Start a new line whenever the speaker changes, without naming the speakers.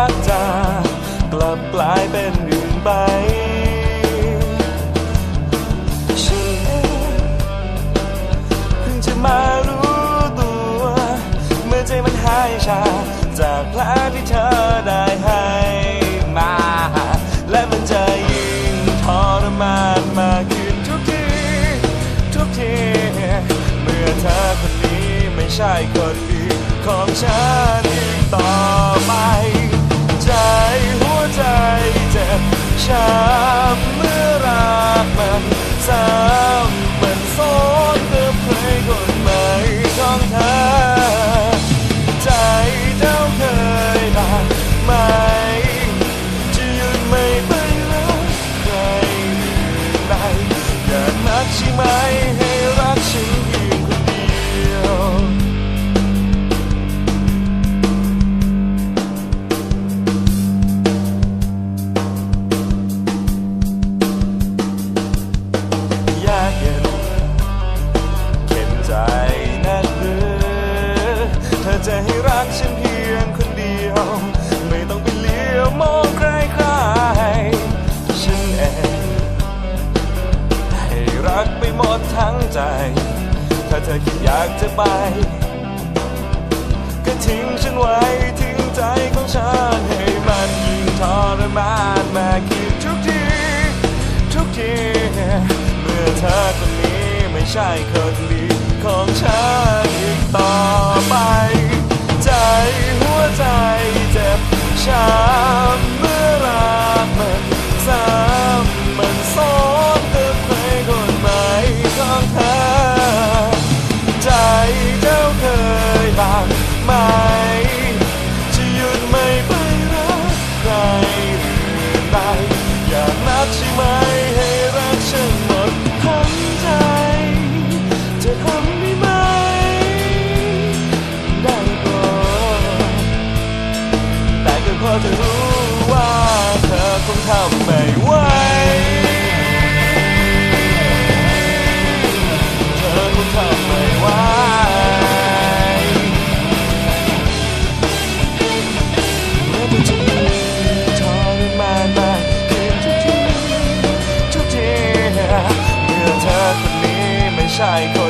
กลับกลายเป็นอื่นไปฉันเพิ่งจะมารู้ตัว เมื่อใจมันหายชา จากแผลที่เธอได้ให้มา และมันจะยิ่งทรมานมากขึ้นทุกที ทุกที เมื่อเธอคนนี้ไม่ใช่คนอื่นของฉันอีกต่อ บ กฉันเพียงคนเดียว ไม่ต้องไปเลี้ยวมองใครใครฉันเองให้รักไปหมดทั้งใจ ถ้าเธอคิดอยากจะไป ก็ทิ้งฉันไว้ทิ้งใจของฉันให้มันยิ่งทรมานมากขึ้นทุกทีทุกทีเมื่อเธอคนนี้ไม่ใช่คนดีของฉันอีกต่อไป จะรู้ว่าเธอคงทำไม่ไหวเธอคงทำไม่ไหวเมื่อมันจะมีทรมานมากขึ้นทุกทีทุกทีเมื่อเธอคนนี้ไม่ใช่คน